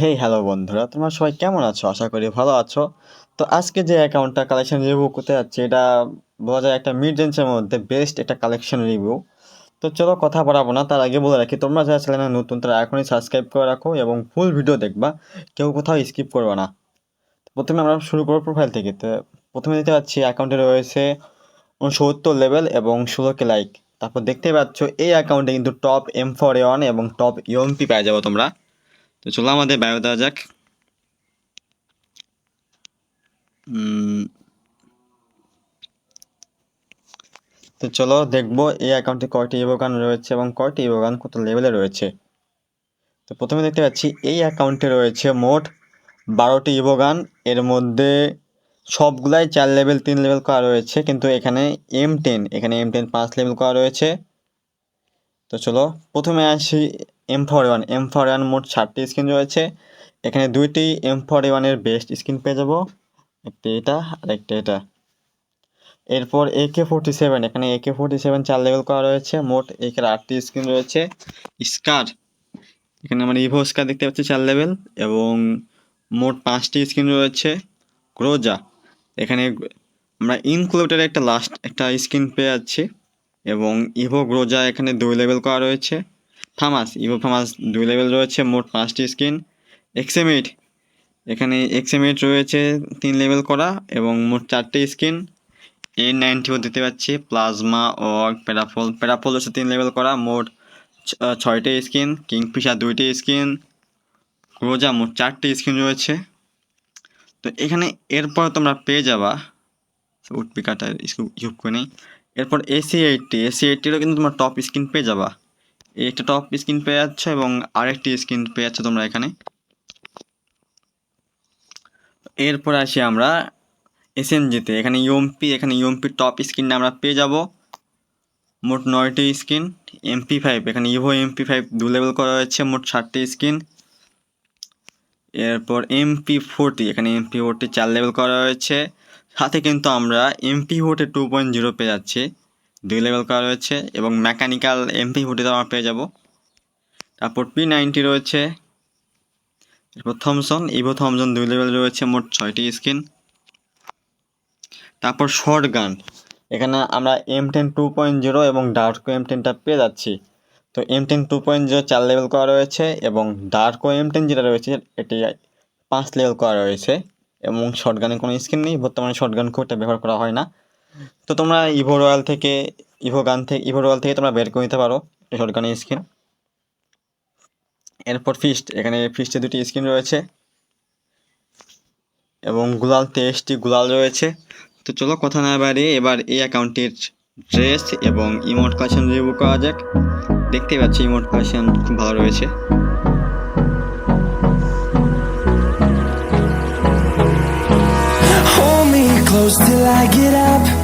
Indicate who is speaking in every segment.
Speaker 1: Hey hello বন্ধুরা। তোমরা সবাই কেমন আছো? আশা করি ভালো আছো। তো আজকে যে অ্যাকাউন্টটা কালেকশন রিভিউ করতে যাচ্ছি, এটা বলা যায় একটা মিড রেঞ্জের মধ্যে বেস্ট একটা কালেকশন রিভিউ তো চলো কথা বাড়াবো না, তার আগে বলে রাখি, তোমরা যারা চ্যানেলে নতুন, তারা এখনই সাবস্ক্রাইব করে রাখো এবং ফুল ভিডিও দেখবা। কেউ কোথাও স্কিপ করবে না। প্রথমে আমরা শুরু করব প্রোফাইল থেকে। তো প্রথমে দেখতে পাচ্ছি অ্যাকাউন্টে রয়েছে উনসত্তর লেভেল এবং ষোলোকে লাইক তারপর দেখতে পাচ্ছ, এই অ্যাকাউন্টে কিন্তু টপ এম ফর ওয়ান এবং টপ ইউএমপি পেয়ে যাব তোমরা। তো চলো আমাদের বায়ো দেওয়া যাক। তো চলো দেখব এই অ্যাকাউন্টে কয়টি ইভোগান রয়েছে এবং কয়টি ইভোগান কত লেভেলে রয়েছে। তো প্রথমে দেখতে পাচ্ছি এই অ্যাকাউন্টে রয়েছে মোট বারোটি ইভোগান এর মধ্যে সবগুলাই চার লেভেল তিন লেভেল করা রয়েছে, কিন্তু এখানে এম টেন এখানে এম টেন পাঁচ লেভেল করা রয়েছে। তো চলো প্রথমে আসি M four one M four one মোট ষাটটি স্ক্রিন রয়েছে। এখানে দুইটি এম ফর ওয়ানের বেস্ট স্ক্রিন পেয়ে যাব। একটি এটা আর একটা এটা। এরপর এ কে ফোরটি সেভেন এখানে এ কে ফোরটি সেভেন চার লেভেল করা রয়েছে। মোট এখানে আটটি স্ক্রিন রয়েছে। স্কার এখানে আমরা ইভো স্কার দেখতে পাচ্ছি চার লেভেল এবং মোট পাঁচটি স্ক্রিন রয়েছে। গ্রোজা এখানে আমরা ইনক্লুডেড একটা লাস্ট একটা স্ক্রিন পেয়ে যাচ্ছি এবং ইভো গ্রোজা এখানে দুই লেভেল করা রয়েছে। ফামাস, ইভো ফামাস দুই লেভেল রয়েছে, মোট পাঁচটি স্ক্রিন এক্সেমিট এখানে এক্সেমিট রয়েছে তিন লেভেল করা এবং মোট চারটে স্ক্রিন এ নাইনটিও দিতে পাচ্ছি প্লাজমা ও প্যারাফল প্যারাফল হচ্ছে তিন লেভেল করা, মোট ছয়টি স্ক্রিন কিংফিশার দুইটি স্ক্রিন ক্রোজা মোট চারটি স্ক্রিন রয়েছে। তো এখানে এরপর তোমরা পেয়ে যাবা, উটপিকাটা ইউজ করে নেই, এরপর এসি এইটটি এসি এইটটিরও কিন্তু তোমরা টপ স্ক্রিন পেয়ে যাবা। একটা টপ স্ক্রিন পেয়ে যাচ্ছ এবং আরেকটি স্ক্রিন পেয়ে যাচ্ছ তোমরা এখানে। এরপর আসি আমরা এসএনজিতে এখানে ইউএমপি এখানে ইউএমপি টপ স্ক্রিন আমরা পেয়ে যাব। মোট নয়টি স্ক্রিন এমপি ফাইভ এখানে ইভো এমপি ফাইভ দু লেভেল করা হয়েছে, মোট ষাটটি স্ক্রিন এরপর এমপি ফোরটি এখানে এমপি ফোরটি চার লেভেল করা হয়েছে। সাথে কিন্তু আমরা MP forty two point zero পেয়ে যাচ্ছি। দুই লেভেল করা রয়েছে এবং মেকানিক্যাল এমপি ফোর্টিতে আমরা পেয়ে যাব। তারপর পি নাইনটি রয়েছে। এরপর থমসন ইভো থমসন দুই লেভেল রয়েছে মোট ছয়টি স্ক্রিন তারপর শর্ট গান এখানে আমরা M ten two point zero এবং ডার্কো এম টেনটা পেয়ে যাচ্ছি। তো M ten two point zero চার লেভেল করা রয়েছে এবং ডার্কো এম টেন যেটা রয়েছে, এটি পাঁচ লেভেল করা রয়েছে এবং শর্ট গানে কোনো স্কিন নেই। বর্তমানে শর্ট গান খুব একটা ব্যবহার করা হয় না। তো তোমরা ইভো রয়্যাল থেকে ইভো গান থেকে ইভো রয়্যাল থেকে তোমরা বের করে নিতে পারো শর্ট স্কিন এরপর ফিস্ট এখানে ফিস্টে দুটি স্ক্রিন রয়েছে। এবং গুলাল তেইশটি গুলাল রয়েছে। তো চলো কথা না বাড়িয়ে এবার এই অ্যাকাউন্টের ড্রেস এবং ইমোট কালেকশন রিভিউ করা যাক। দেখতেই পাচ্ছি ইমোট কালেকশন খুব ভালো রয়েছে।
Speaker 2: Till I get up.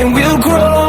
Speaker 2: And we'll grow